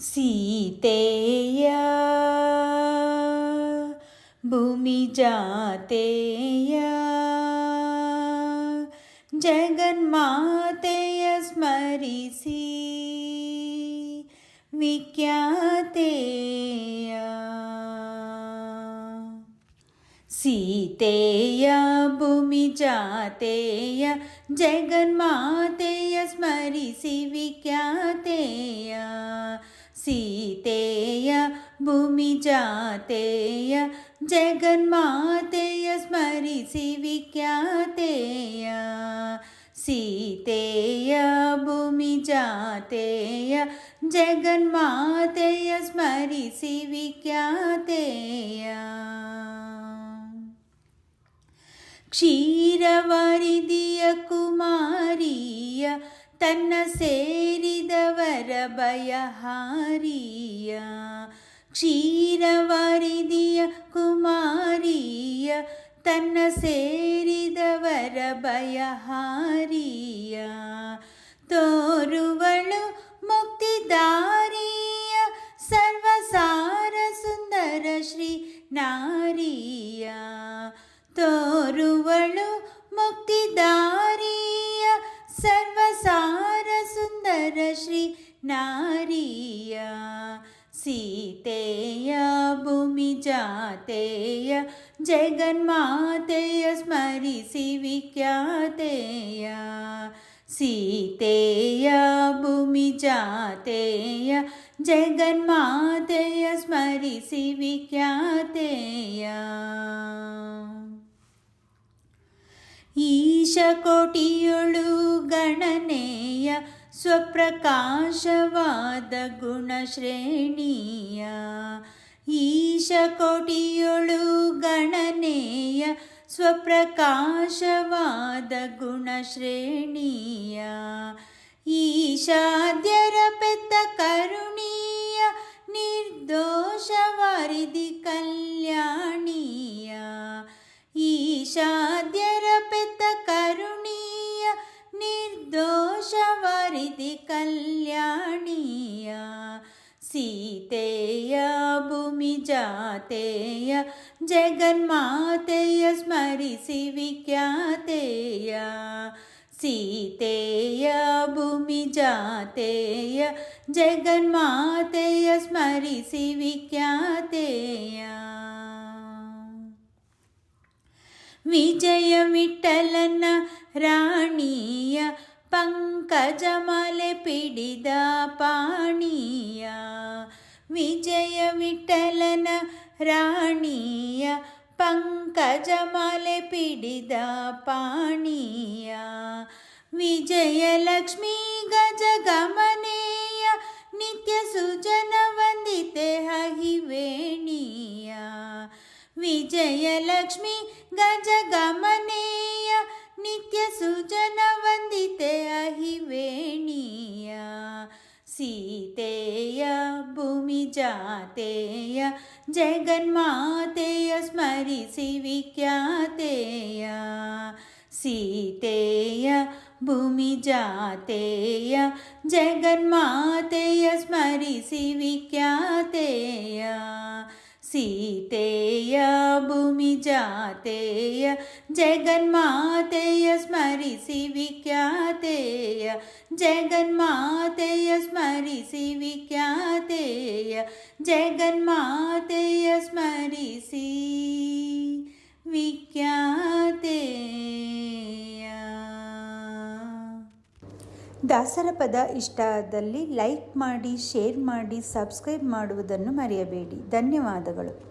सीतेय। भूमिजातेय जगन्मातेय स्मरिसि। विख्यातेय। सीतेय भूमिजातेय जगन्मातेय स्मरिसि। विख्यातेय സീതേയ ഭൂമിജാതേയ ജഗന്മാതേയ സ്മരിസിവിക്കാതേയ. സീതേയ ഭൂമിജാതേയ ജഗന്മാതേയ സ്മരിസിവിക്കാതേയ. ಕ್ಷೀರವರಿದಿಯ ಕುಮಾರಿಯ ತನ್ನ ಸೇರಿದ ಭಯಹಾರಿಯ ಕ್ಷೀರವರಿದಿಯ ಕುಮಾರಿಯ ತನ್ನ ಸೇರಿದವರ ಭಯಹಾರಿಯ. ತೋರುವಳು ಮುಕ್ತಿದಾರಿಯ ನಾರಿಯ ಸೀತೆಯ ಭೂಮಿ ಜಾತೆಯ ಜಗನ್ಮಾತೆಯ ಸ್ಮರಿಸಿ ವಿಖ್ಯಾತೆಯ ಸೀತೆಯ ಭೂಮಿ ಜಾತೆಯ ಜಗನ್ಮಾತೆಯ ಸ್ಮರಿಸಿ ವಿಖ್ಯಾತೆಯ ಈಶಕೋಟಿಯೊಳು ಗಣನೆಯ ಸ್ವಪ್ರಕಾಶವಾದ ಗುಣಶ್ರೇಣಿಯ ಈಶಕೋಟಿಯೊಳು ಗಣನೆಯ ಸ್ವಪ್ರಕಾಶವಾದ ಗುಣಶ್ರೇಣಿಯ ಈಶಾದ್ಯರ सीतेया भूमिजातेय जगन्मातेय स्मरिसि विज्ञातेया सीतेया भूमिजातेय जगन्मातेय स्मरिसि विज्ञातेया विजयमिठ्ठलन राणीया ಪಂಕಜಮಲೆ ಪಿಡಿದ ಪಾಣಿಯ ವಿಜಯ ವಿಠಲನ ರಾಣಿಯ ಪಂಕಜಮಲೆ ಪಿಡಿದ ಪಾಣಿಯ ವಿಜಯಲಕ್ಷ್ಮೀ ಗಜ ಗಮನೆಯ ನಿತ್ಯ ಸುಜನ ವಂದಿತೆ ಹಹಿವೇಣಿಯ ವಿಜಯಲಕ್ಷ್ಮಿ ಗಜ ಗಮನೆಯ ನಿತ್ಯ ಸುಜನ सीतेय भूमिजातेय जगन्मातेय स्मरिसि विख्यातेय। सीतेय भूमिजातेय जगन्मातेय स्मरिसि विख्यातेय। सीतेय भूमिजातेय ಜಗನ್ಮಾತೆಯ ಸ್ಮರಿಸಿ ವಿಖ್ಯಾತೆಯ ಜಗನ್ಮಾತೆಯ ಸ್ಮರಿಸಿ ವಿಖ್ಯಾತೆಯ ಜಗನ್ಮಾತೆಯ ಸ್ಮರಿಸಿ ವಿಖ್ಯಾತೆಯ ದಾಸರ ಪದ ಇಷ್ಟ ಆದಲ್ಲಿ ಲೈಕ್ ಮಾಡಿ, ಶೇರ್ ಮಾಡಿ, ಸಬ್ಸ್ಕ್ರೈಬ್ ಮಾಡುವುದನ್ನು ಮರೆಯಬೇಡಿ. ಧನ್ಯವಾದಗಳು.